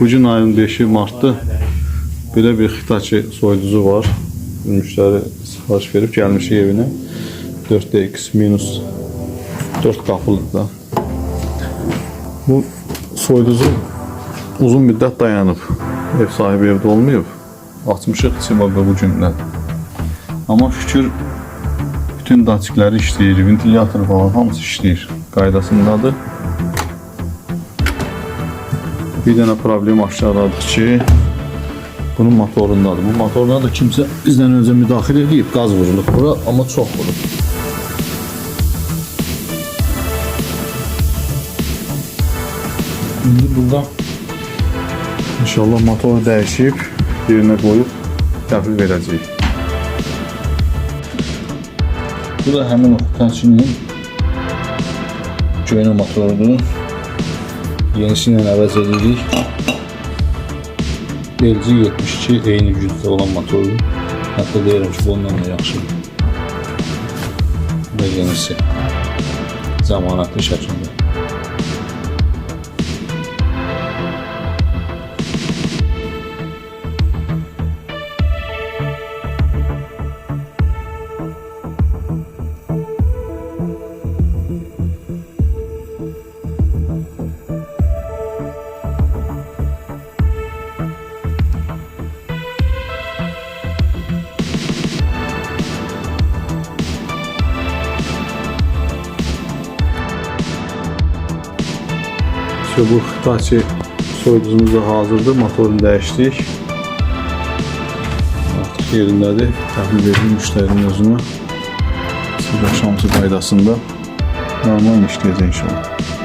Bugün ayın 5-i martdır. Belə bir Hitachi soyuducu var. Müştəri sifariş verib gəlmişik evinə. 4DX minus 4 qapılıdır da. Bu soyuducu uzun müddət dayanıb. Ev sahibi evdə olmayıb. Açmışıq Simaqa bu gündən. Amma şükür bütün datikləri işləyir, ventilyator falan hamısı işləyir. Qaydasındadır. Bir dənə problem aşağıdadır ki, bunun motorundadır. Bu motoruna da kimsə bizdən öncə müdaxilə edib, qaz vurulub bura, amma çox vurub. İndi burada inşallah motoru dəyişib, yerinə qoyub təhvil verəcəyik. Bu da həmin o Hitachi'nin motorudur. Yenisi ilə əvəz edirik. LG 72 eyni gücdə olan motordur. Hətta deyirəm ki, bundan da yaxşıdır. Və yenisi zamanatlı şəkildə. İşte bu Hitachi soyuducumuz da hazırdır. Motorunu dəyişdik. Artıq yerindədir. Təhvil verilmiş müştərinin özünə. Siz axşamsı qaydasında normal işləyəcək inşallah.